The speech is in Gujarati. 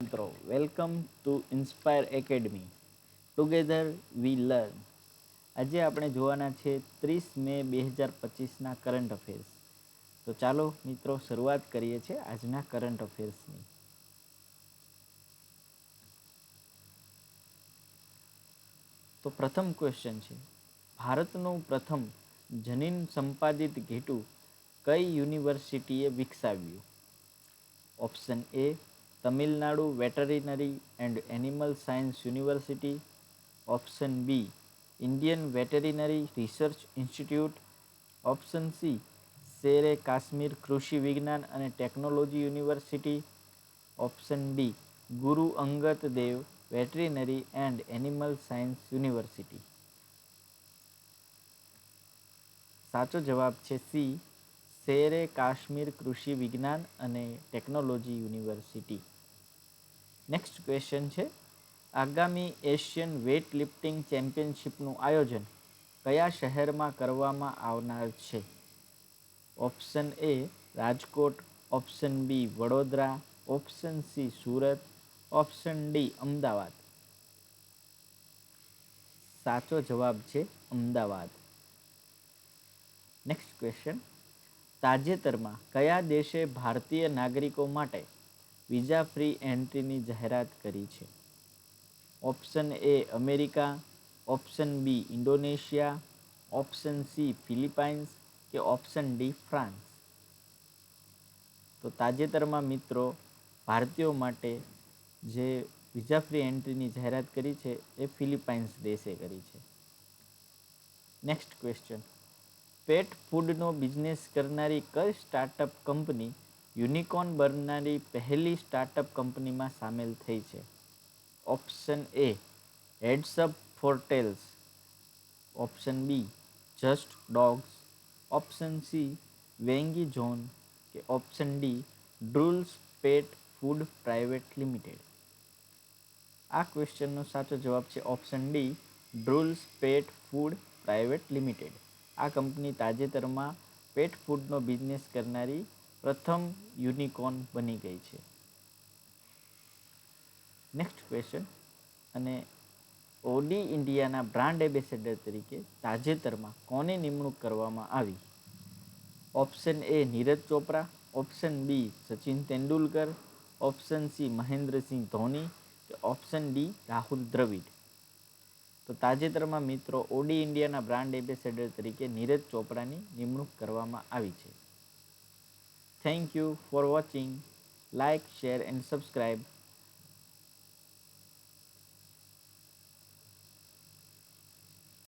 મિત્રો welcome to inspire academy together we learn આજે આપણે જોવાના છે ત્રીસ મે બે હજાર પચીસના કરંટ અફેર્સ તો ચાલો મિત્રો, શરૂઆત કરીએ છીએ આજના કરંટ અફેર્સની તો પ્રથમ ક્વેશ્ચન છે, ભારતનું પ્રથમ જનીન સંપાદિત ઘેટું કઈ યુનિવર્સિટીએ વિકસાવ્યું? Option A Tamil Nadu veterinary and animal science university, option B, Indian veterinary research institute, option C, Shere Kashmir કૃષિ વિજ્ઞાન અને technology university, option D, Guru Angad Dev veterinary and animal science university. સાચો જવાબ છે સી શેરે કાશ્મીર કૃષિ વિજ્ઞાન અને ટેકનોલોજી યુનિવર્સિટી. નેક્સ્ટ ક્વેશ્ચન છે, આગામી એશિયન વેઇટ લિફ્ટિંગ ચેમ્પિયનશિપનું આયોજન કયા શહેરમાં કરવામાં આવનાર છે? Option A Rajkot. Option B Vadodara. Option C Surat. Option D Ahmedabad. સાચો જવાબ છે અમદાવાદ. નેક્સ્ટ ક્વેશ્ચન તાજેતરમાં કયા દેશે ભારતીય નાગરિકો માટે વિઝા ફ્રી એન્ટ્રીની જાહેરાત કરી છે? Option A America, option B Indonesia, option C Philippines કે ઓપ્શન ડી ફ્રાન્સ? તો તાજેતરમાં મિત્રો, ભારતીયો માટે જે વિઝા ફ્રી એન્ટ્રીની જાહેરાત કરી છે એ ફિલિપાઇન્સ દેશે કરી છે. નેક્સ્ટ ક્વેશ્ચન પેટ ફૂડનો બિઝનેસ કરનારી કઈ સ્ટાર્ટઅપ કંપની યુનિકોર્ન બનનારી પહેલી સ્ટાર્ટઅપ કંપનીમાં સામેલ થઈ છે? Option A heads up for tails option B just dogs option C વેંગી zone કે option D drools pet food private limited આ ક્વેશ્ચનનો સાચો જવાબ છે option D drools pet food private limited આ કંપની તાજેતરમાં પેટ ફૂડનો બિઝનેસ કરનારી પ્રથમ યુનિકોર્ન બની ગઈ છે. નેક્સ્ટ ક્વેશ્ચન અને ઓડી ઇન્ડિયાના બ્રાન્ડ એમ્બેસેડર તરીકે તાજેતરમાં કોને નિમણૂક કરવામાં આવી? Option A Neeraj Chopra. Option B Sachin Tendulkar. Option C Mahendra Singh Dhoni. Option D Rahul Dravid. તો તાજેતરમાં મિત્રો ઓડી ઇન્ડિયાના બ્રાન્ડ એમ્બેસેડર તરીકે નીરજ ચોપરાની નિમણૂક કરવામાં આવી છે. Thank you for watching like share and subscribe